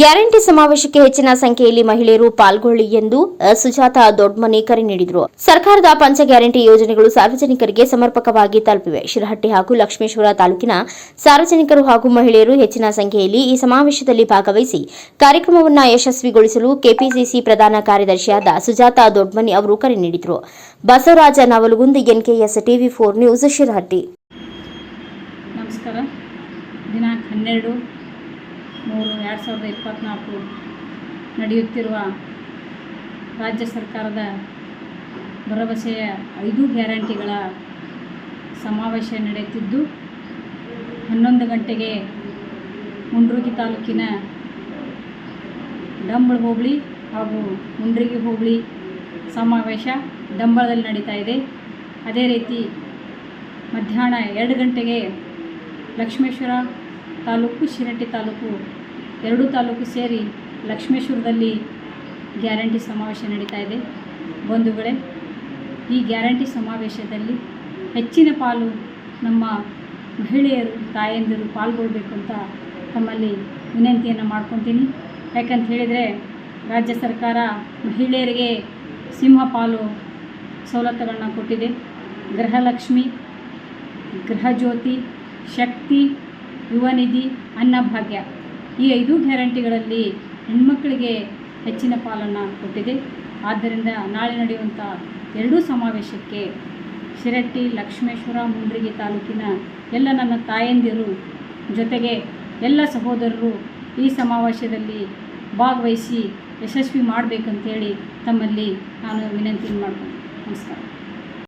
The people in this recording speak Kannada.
ಗ್ಯಾರಂಟಿ ಸಮಾವೇಶಕ್ಕೆ ಹೆಚ್ಚಿನ ಸಂಖ್ಯೆಯಲ್ಲಿ ಮಹಿಳೆಯರು ಪಾಲ್ಗೊಳ್ಳಿ ಎಂದು ಸುಜಾತ ದೊಡ್ಮನಿ ಕರೆ ನೀಡಿದರು. ಸರ್ಕಾರದ ಪಂಚ ಗ್ಯಾರಂಟಿ ಯೋಜನೆಗಳು ಸಾರ್ವಜನಿಕರಿಗೆ ಸಮರ್ಪಕವಾಗಿ ತಲುಪಿವೆ. ಶಿರಹಟ್ಟಿ ಹಾಗೂ ಲಕ್ಷ್ಮೇಶ್ವರ ತಾಲೂಕಿನ ಸಾರ್ವಜನಿಕರು ಹಾಗೂ ಮಹಿಳೆಯರು ಹೆಚ್ಚಿನ ಸಂಖ್ಯೆಯಲ್ಲಿ ಈ ಸಮಾವೇಶದಲ್ಲಿ ಭಾಗವಹಿಸಿ ಕಾರ್ಯಕ್ರಮವನ್ನು ಯಶಸ್ವಿಗೊಳಿಸಲು ಕೆಪಿಸಿಸಿ ಪ್ರಧಾನ ಕಾರ್ಯದರ್ಶಿಯಾದ ಸುಜಾತ ದೊಡ್ಮನಿ ಅವರು ಕರೆ ನೀಡಿದರು. Basavaraj Navalgund, NKS TV four news, Shirahatti. ನಮಸ್ಕಾರ. ದಿನಾಂಕ ಹನ್ನೆರಡು ಮೂರು, ಎರಡು ಸಾವಿರದ ಇಪ್ಪತ್ತ್ನಾಲ್ಕು ನಡೆಯುತ್ತಿರುವ ರಾಜ್ಯ ಸರ್ಕಾರದ ಭರವಸೆಯ ಐದು ಗ್ಯಾರಂಟಿಗಳ ಸಮಾವೇಶ ನಡೆಯುತ್ತಿದ್ದು, ಹನ್ನೊಂದು ಗಂಟೆಗೆ ಮುಂಡ್ರುಗಿ ತಾಲೂಕಿನ ಡಂಬಳ ಹೋಬಳಿ ಹಾಗೂ ಮುಂಡ್ರಿಗಿ ಹೋಬಳಿ ಸಮಾವೇಶ ಡಂಬಳದಲ್ಲಿ ನಡೀತಾ ಇದೆ. ಅದೇ ರೀತಿ ಮಧ್ಯಾಹ್ನ ಎರಡು ಗಂಟೆಗೆ ಲಕ್ಷ್ಮೇಶ್ವರ ತಾಲೂಕು ಶಿರಟ್ಟಿ ತಾಲೂಕು ಎರಡೂ ತಾಲೂಕು ಸೇರಿ ಲಕ್ಷ್ಮೇಶ್ವರದಲ್ಲಿ ಗ್ಯಾರಂಟಿ ಸಮಾವೇಶ ನಡೀತಾ ಇದೆ. ಬಂಧುಗಳೇ, ಈ ಗ್ಯಾರಂಟಿ ಸಮಾವೇಶದಲ್ಲಿ ಹೆಚ್ಚಿನ ಪಾಲು ನಮ್ಮ ಮಹಿಳೆಯರು, ತಾಯಂದಿರು ಪಾಲ್ಗೊಳ್ಬೇಕು ಅಂತ ತಮ್ಮಲ್ಲಿ ವಿನಂತಿಯನ್ನು ಮಾಡ್ಕೊತೀನಿ. ಯಾಕಂತ ಹೇಳಿದರೆ ರಾಜ್ಯ ಸರ್ಕಾರ ಮಹಿಳೆಯರಿಗೆ ಸಿಂಹ ಪಾಲು ಸವಲತ್ತುಗಳನ್ನ ಕೊಟ್ಟಿದೆ. ಗೃಹಲಕ್ಷ್ಮಿ, ಗೃಹಜ್ಯೋತಿ, ಶಕ್ತಿ ಯುವ ನಿಧಿ ಅನ್ನಭಾಗ್ಯ. ಈ ಐದು ಗ್ಯಾರಂಟಿಗಳಲ್ಲಿ ಹೆಣ್ಮಕ್ಕಳಿಗೆ ಹೆಚ್ಚಿನ ಪಾಲನ್ನು ಕೊಟ್ಟಿದೆ. ಆದ್ದರಿಂದ ನಾಳೆ ನಡೆಯುವಂಥ ಎರಡೂ ಸಮಾವೇಶಕ್ಕೆ ಶಿರಟ್ಟಿ ಲಕ್ಷ್ಮೇಶ್ವರ ಮುಂಡ್ರಿಗಿ ತಾಲೂಕಿನ ಎಲ್ಲ ನನ್ನ ತಾಯಂದಿರು ಜೊತೆಗೆ ಎಲ್ಲ ಸಹೋದರರು ಈ ಸಮಾವೇಶದಲ್ಲಿ ಭಾಗವಹಿಸಿ ಯಶಸ್ವಿ ಮಾಡಬೇಕಂತೇಳಿ ತಮ್ಮಲ್ಲಿ ನಾನು ವಿನಂತಿ ಮಾಡ್ತೀನಿ ನಮಸ್ಕಾರ.